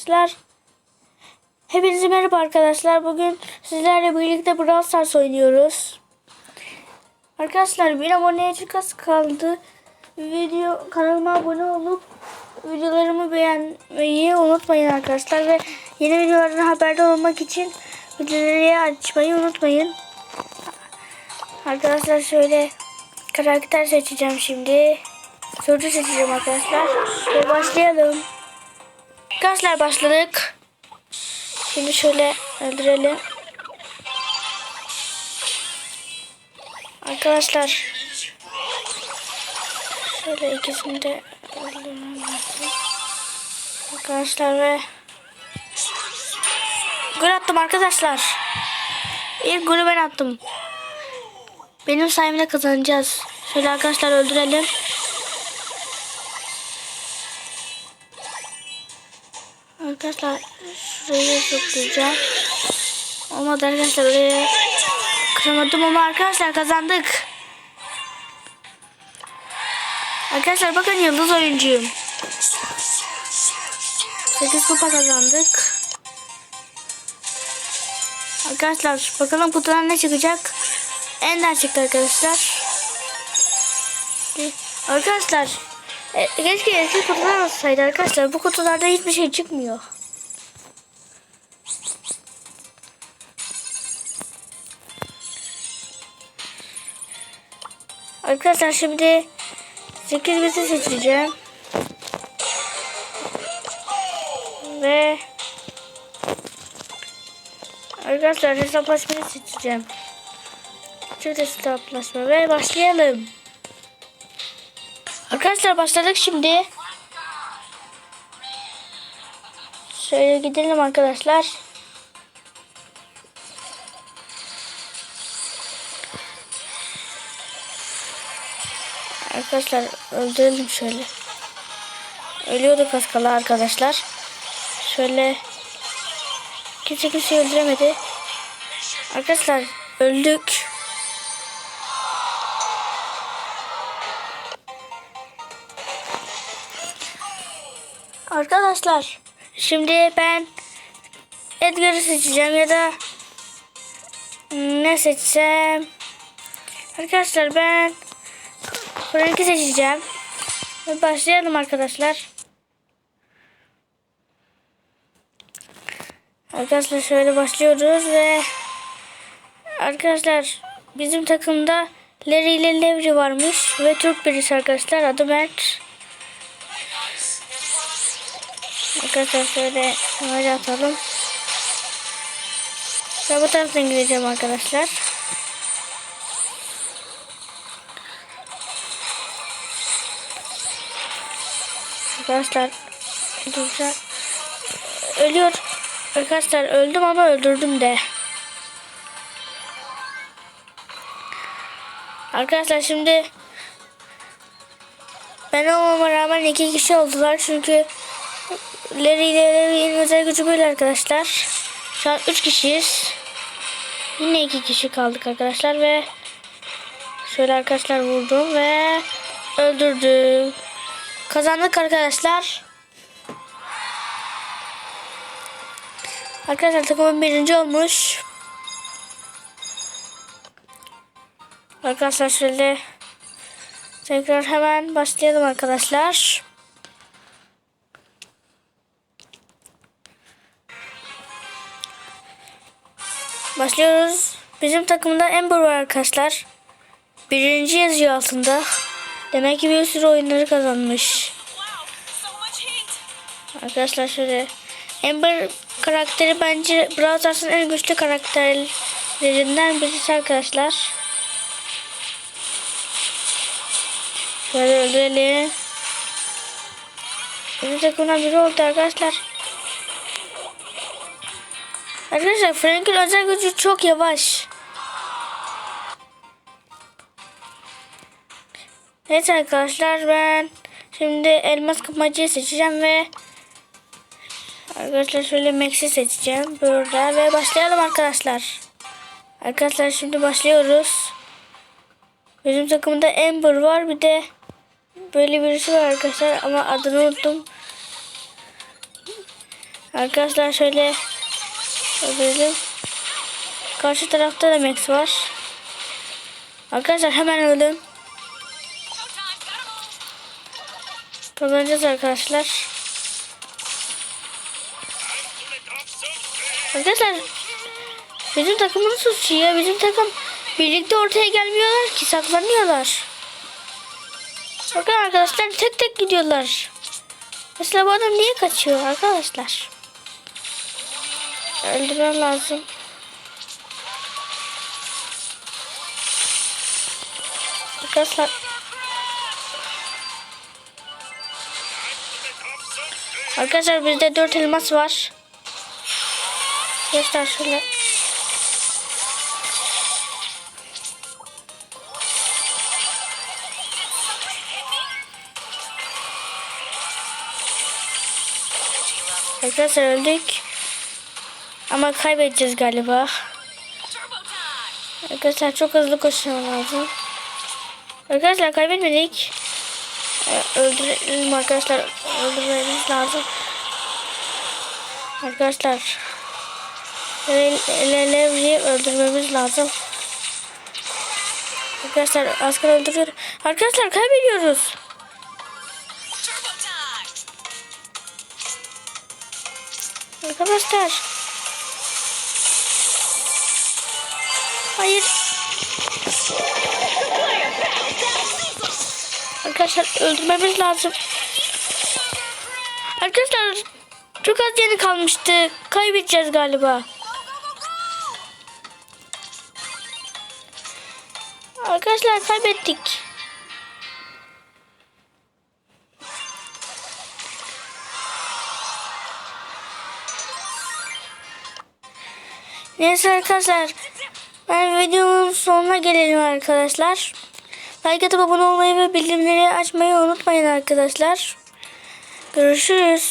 Arkadaşlar Hepinize merhaba arkadaşlar. Bugün sizlerle birlikte Brawl Stars oynuyoruz. Arkadaşlar bir aboneye çok kaldı. Video kanalıma abone olup videolarımı beğenmeyi unutmayın arkadaşlar ve yeni videolardan haberdar olmak için bildirimleri açmayı unutmayın. Arkadaşlar şöyle karakter seçeceğim şimdi. Çocuğu seçeceğim arkadaşlar. Ve başlayalım. Arkadaşlar başladık. Şimdi şöyle öldürelim. Arkadaşlar. Şöyle ikisini de öldürmem lazım. Arkadaşlar ve gol attım arkadaşlar. İlk golü ben attım. Benim sayemde kazanacağız. Şöyle arkadaşlar öldürelim. Arkadaşlar şurayı toplayacağım. Olmadı arkadaşlar oraya kıramadım ama arkadaşlar kazandık. Arkadaşlar bakın yıldız oyuncuyum. 8 kupa kazandık. Arkadaşlar bakalım kutudan ne çıkacak. Ender çıktı arkadaşlar. Arkadaşlar e, keşke eski kutular olsaydı arkadaşlar. Bu kutularda hiçbir şey çıkmıyor. Arkadaşlar şimdi 8 biti seçeceğim. Ve Arkadaşlar hesaplaşmayı seçeceğim. Çift hesaplaşma ve başlayalım. Arkadaşlar başladık şimdi. Şöyle gidelim arkadaşlar. Arkadaşlar öldürelim şöyle. Ölüyorduk az kala arkadaşlar. Şöyle kimse kimseyi öldüremedi. Arkadaşlar öldük. Arkadaşlar şimdi ben Edgar'ı seçeceğim ya da ne seçsem? Arkadaşlar ben Frank'i seçeceğim. Başlayalım arkadaşlar. Arkadaşlar şöyle başlıyoruz ve Arkadaşlar bizim takımda Larry ile Levri varmış ve Türk birisi arkadaşlar. Adı Mert Arkadaşlar şöyle şöyle atalım. Ben bu taraftan gideceğim arkadaşlar. Arkadaşlar duracağım. Ölüyor. Arkadaşlar öldüm ama öldürdüm de. Arkadaşlar şimdi ben olmama rağmen iki kişi oldular çünkü Larry ile Larry'nin özel gücü böyle arkadaşlar. Şu an 3 kişiyiz. Yine 2 kişi kaldık arkadaşlar ve şöyle arkadaşlar vurdum ve öldürdüm. Kazandık arkadaşlar. Arkadaşlar takımın birinci olmuş. Arkadaşlar şöyle tekrar hemen başlayalım arkadaşlar. Başlıyoruz. Bizim takımda Ember var arkadaşlar. Birinci yazıyor altında. Demek ki bir sürü oyunları kazanmış. Arkadaşlar şöyle. Ember karakteri bence Brawl en güçlü karakterlerinden birisi arkadaşlar. Şöyle öldürelim. Bizim takımdan biri oldu arkadaşlar. Arkadaşlar Frank'in özel gücü çok yavaş. Evet arkadaşlar ben şimdi elmas kapmacıyı seçeceğim ve arkadaşlar şöyle Max'i seçeceğim burada ve başlayalım arkadaşlar. Arkadaşlar şimdi başlıyoruz. Bizim takımda Ember var bir de böyle birisi var arkadaşlar ama adını unuttum. Arkadaşlar şöyle öldürelim. Karşı tarafta da Max var. Arkadaşlar hemen ölüm. Kazanacağız arkadaşlar. Arkadaşlar bizim takımın suçu ya. Bizim takım birlikte ortaya gelmiyorlar ki saklanıyorlar. Bakın arkadaşlar tek tek gidiyorlar. Mesela bu adam niye kaçıyor arkadaşlar? Öldürmen lazım. Arkadaşlar Arkadaşlar bizde 4 elmas var. Göster şöyle. Arkadaşlar öldük. Ama kaybedeceğiz galiba. Arkadaşlar çok hızlı koşmam lazım. Arkadaşlar kaybetmedik. Ee, Öldürelim arkadaşlar. Öldürmemiz lazım. Arkadaşlar. Levri'yi öldürmemiz lazım. Arkadaşlar asker öldürüyor. Arkadaşlar kaybediyoruz. Arkadaşlar. Hayır. Arkadaşlar öldürmemiz lazım. Arkadaşlar çok az yeni kalmıştı. Kaybedeceğiz galiba. Arkadaşlar kaybettik. Neyse arkadaşlar. Ben videonun sonuna gelelim arkadaşlar. Like atıp abone olmayı ve bildirimleri açmayı unutmayın arkadaşlar. Görüşürüz.